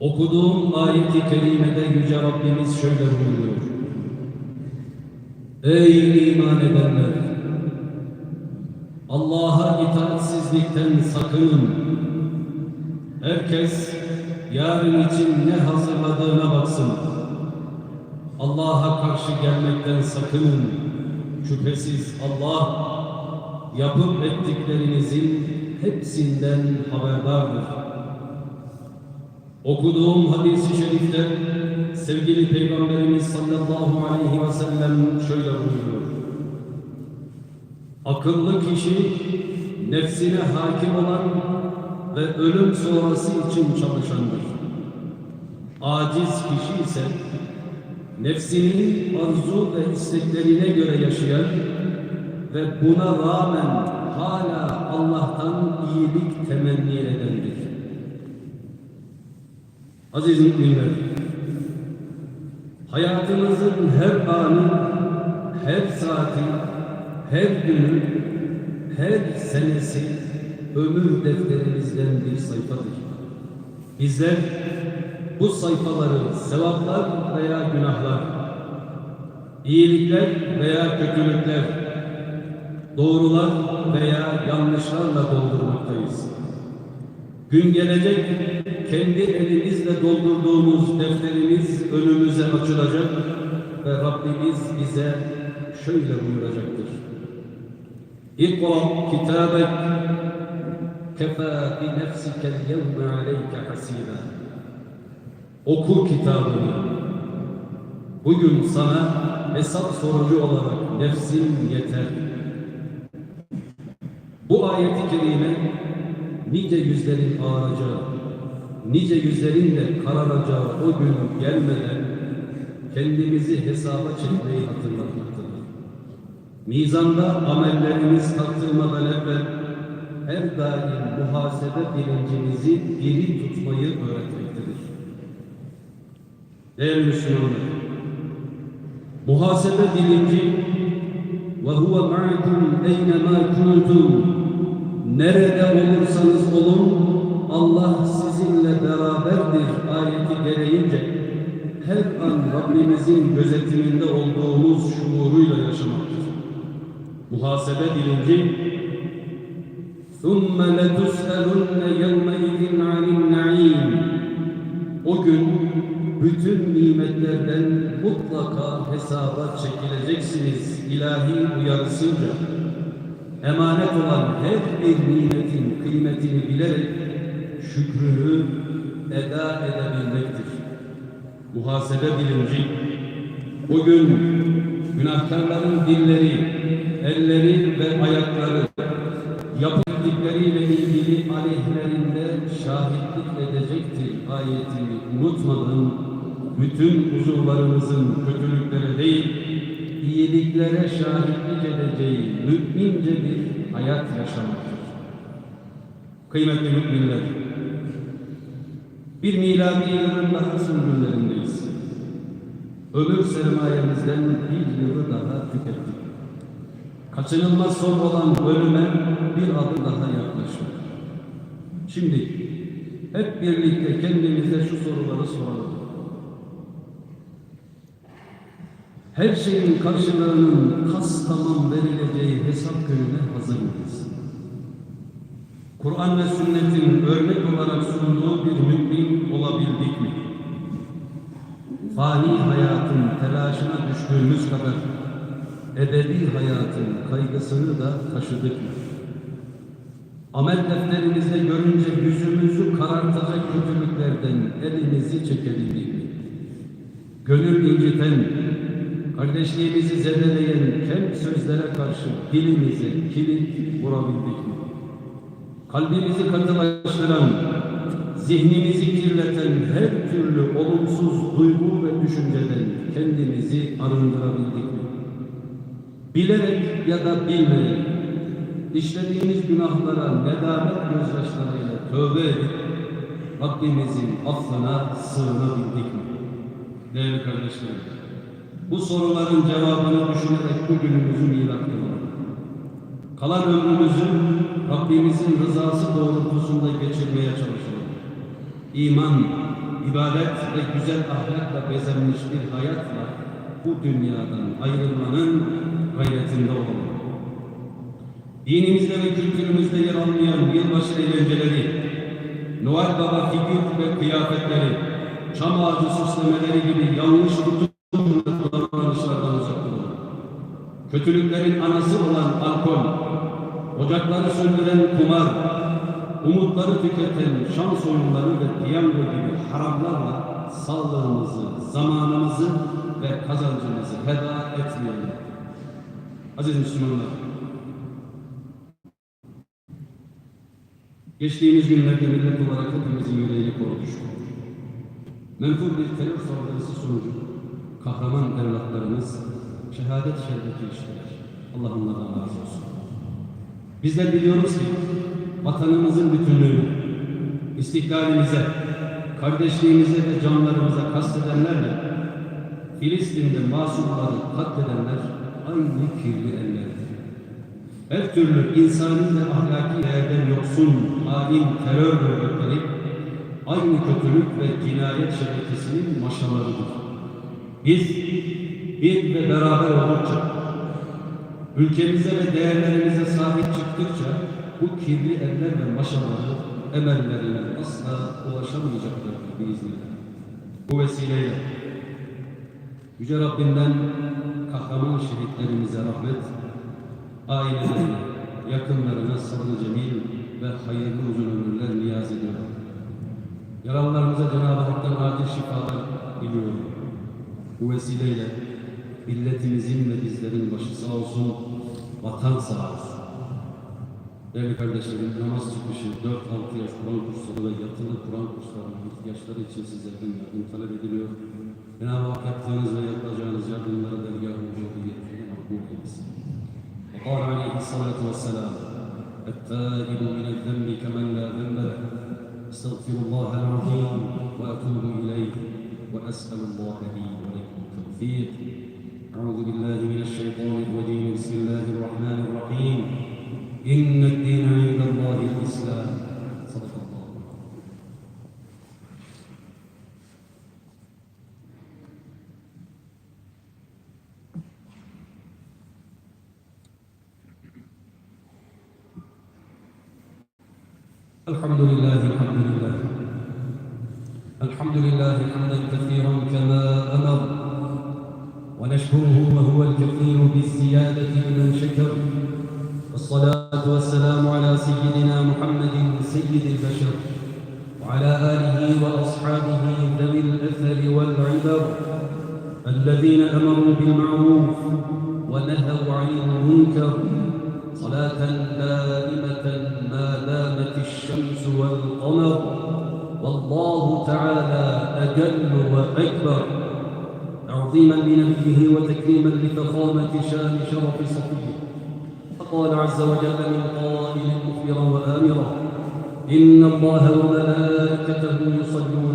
Okuduğum ayeti kerimede Yüce Rabbimiz şöyle buyuruyor. Ey iman edenler! Allah'a itaatsizlikten sakının. Herkes yarın için ne hazırladığına baksın. Allah'a karşı gelmekten sakının. Şüphesiz Allah yapıp ettiklerinizin hepsinden haberdardır. Okuduğum hadisi şerifte sevgili Peygamberimiz sallallahu aleyhi ve sellem şöyle buyuruyor. Akıllı kişi nefsine hakim olan ve ölüm sonrası için çalışandır. Aciz kişi ise nefsinin arzu ve isteklerine göre yaşayan ve buna rağmen hala Allah'tan iyilik temenni edendir. Aziz müminler, hayatımızın her anı, her saati, her günü, her senesi ömür defterimizden bir sayfadır. Bizler bu sayfaları sevaplar veya günahlar, iyilikler veya kötülükler, doğrular veya yanlışlarla doldurmaktayız. Gün gelecek kendi elimizle doldurduğumuz defterimiz önümüze açılacak ve Rabbimiz bize şöyle buyuracaktır. İkra kitabek kefa bi nefsikel yevme aleyke hasiba. Oku kitabını. Bugün sana hesap sorucu olarak nefsin yeter. Bu ayeti kerime nice yüzlerin ağaracağı, nice yüzlerin de kararacağı o gün gelmeden kendimizi hesaba çekmeyi hatırlatmaktadır. Mizanda amellerimiz tartılmadan evvel her daim muhasebe bilincimizi diri tutmayı öğretmektedir. Değerli Müslümanlar, muhasebe bilinci ve huve ma'akum eynema kuntum Nerede olursanız olun Allah sizinle beraberdir ayeti gereğince her an Rabbimizin gözetiminde olduğumuz şuuruyla yaşamaktır. Muhasebe bilinci ثُمَّ لَتُسْأَلُنَّ يَوْمَئِذٍ عَنِ النَّعِيمِ O gün bütün nimetlerden mutlaka hesaba çekileceksiniz ilahi uyarısıyla emanet olan her bir nimetin kıymetini bilerek şükrünü eda edebilmektir. Muhasebe bilinci bugün günahkarların dilleri, elleri ve ayakları yaptıklarıyla ilgili aleyhlerinde şahitlik edecektir ayetini unutmadan bütün uzuvlarımızın kötülüklere değil, iyiliklere şahitlik edeceği mümince bir hayat yaşamaktır. Kıymetli müminler, bir miladi yılın daha son günlerindeyiz. Ömür sermayemizden bir yılı daha tükettik. Kaçınılmaz son olan ölüme bir adım daha yaklaştık. Şimdi hep birlikte kendimize şu soruları soralım. Her şeyin karşılığının kas tamam verileceği hesap gününe hazır mıyız? Kur'an ve sünnetin örnek olarak sunduğu bir mümin olabildik mi? Fani hayatın telaşına düştüğümüz kadar ebedi hayatın kaygısını da taşıdık mı? Amel defterimizde görünce yüzümüzü karartacak kötülüklerden elimizi çekebildik mi? Gönül inciten, kardeşliğimizi zedeleyen kem sözlere karşı dilimize kilit vurabildik mi? Kalbimizi katılaştıran, zihnimizi kirleten her türlü olumsuz duygu ve düşünceden kendimizi arındırabildik mi? Bilerek ya da bilmeyerek işlediğimiz günahlara nedamet gözyaşlarıyla tövbe edip Rabbimizin affına sığınabildik mi? Değerli kardeşlerim, bu soruların cevabını düşünerek bugünümüzü milat kılalım. Kalan ömrümüzü Rabbimizin rızası doğrultusunda geçirmeye çalışalım. iman, ibadet ve güzel ahlakla bezenmiş bir hayatla bu dünyadan ayrılmanın gayretinde olalım. Dinimizde ve kültürümüzde yer almayan yılbaşı eğlenceleri, Noel Baba figür ve kıyafetleri, çam ağacı süslemeleri gibi yanlış tutum Kötülüklerin anası olan alkol, ocakları söndüren kumar, umutları tüketen şans oyunları ve piyango gibi haramlarla sağlığımızı, zamanımızı ve kazancımızı heda etmeyelim. Aziz Müslümanlar, geçtiğimiz günlerde millet olarak hepimizin yüreğini korkmuştu. Menfur bir terör saldırısı sonucu kahraman evlatlarımız şehadet şerbeti içtiler. Allah onlardan razı olsun. Bizler biliyoruz ki vatanımızın bütünlüğünü, istiklalimize, kardeşliğimize ve canlarımıza kastedenlerle Filistin'de masumları katledenler aynı kirli ellerdir. Her türlü insani ve ahlaki değerden yoksun hain terör örgütleri aynı kötülük ve cinayet şebekesinin maşalarıdır. Biz bir ve beraber oldukça, ülkemize ve değerlerimize sahip çıktıkça bu kirli eller ve maşaları emellerine asla ulaşamayacaklardır biiznillah. Bu vesileyle Yüce Rabbimden kahraman şehitlerimize rahmet, ailelerine, yakınlarına sabır cemil ve hayırlı uzun ömürler niyaz ediyorum. Yaralılarımıza Cenab-ı Hak'tan acil şifalar diliyorum. Bu vesileyle milletimizin ve bizlerin başı sağ olsun, vatan sağ olsun. Değerli kardeşlerim, namaz çıkışı 4-6 yaş Kur'an kursları ve yatılı Kur'an kurslarının ihtiyaçları için sizlerden yardım talep ediliyor. Cenab-ı Hak yaptığınız ve yapacağınız yardımları dergâh-ı cehiyetine makbul eylesin. وقال عليه الصلاة والسلام التائب من الذنب كمن لا ذنب له استغفر الله العظيم وأتوب إليه وأسأل الله لي ولكم التوفيق أعوذ بالله من الشيطان الرجيم. بسم الله الرحمن الرحيم. إن الدين عند الله الإسلام. صدق الله الحمد لله الحمد لله. الحمد لله حمدا كثيرا ونهوا عن المنكر صلاة دائمة ما دامت الشمس والقمر والله تعالى أجل وأكبر. تعظيما لنبيه وتكريما لفخامة شان شرف صفيه. فقال عز وجل من قائل مخبرا وآمرا إن الله وملائكته يصلون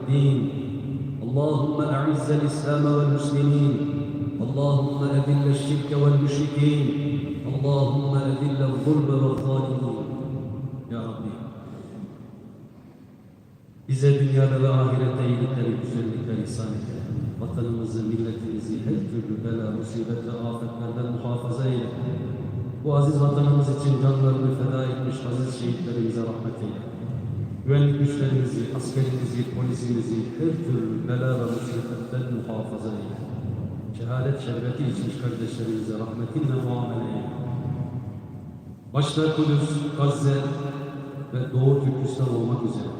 الحق والدين اللهم أعز الإسلام والمسلمين اللهم أذل الشرك والمشركين اللهم أذل الظلم والظالمين يا ربي Bize dünyada ve ahirette iyilikleri, güzellikler ihsan eyle. Vatanımızı, milletimizi her türlü bela, musibet ve afetlerden muhafaza eyle. Bu aziz vatanımız için canlarını feda etmiş aziz şehitlerimize rahmet eyle. Güvenlik güçlerimizi, askerimizi, polisimizi her türlü bela ve musibetten muhafaza eyle. Şehadet şerbeti içmiş kardeşlerimize rahmetinle muamele eyle. Başta Kudüs, Gazze ve Doğu Türkistan olmak üzere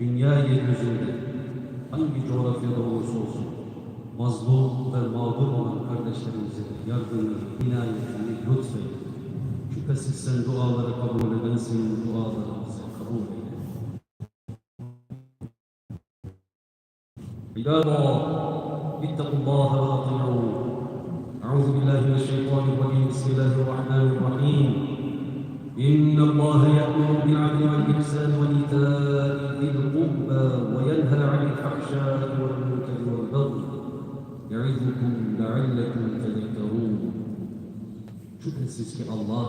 dünya yeryüzünde hangi coğrafyada olursa olsun mazlum ve mağdur olan kardeşlerimize yardımını, inayetini lütfeyle. Şüphesiz sen duaları kabul edensin, dualarımızı عباد الله اتقوا الله واطيعوه أعوذ بالله بسم الله الرحمن الرحيم. إن الله يأمر بالعدل والإحسان وإيتاء ذي القربى وينهى عن الفحشاء والمنكر والبغي يعظكم لعلكم تذكرون. Şüphesiz ki Allah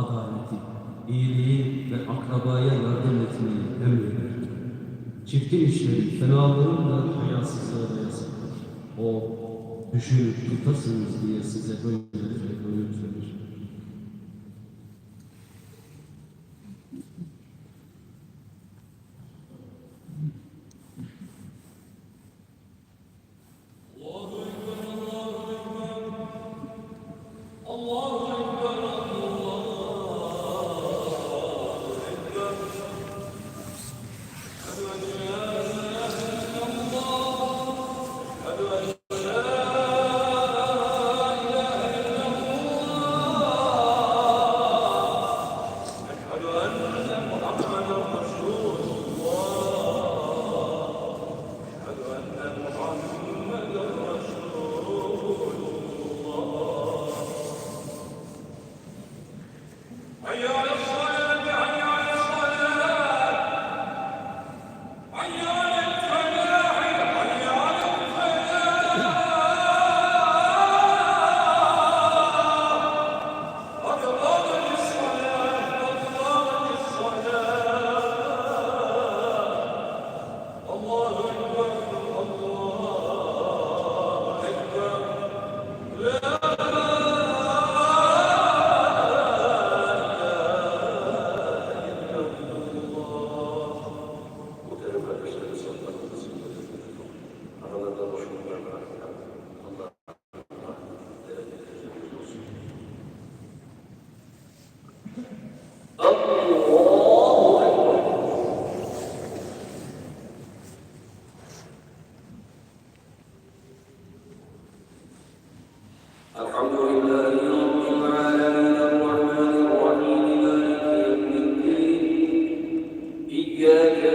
adaleti, iyiliği ve akrabaya yardım etmeyi emreder. Çirkin işleri, fenalığın da hayasızlığı da yasaklar. O düşünüp tutasınız diye size böylece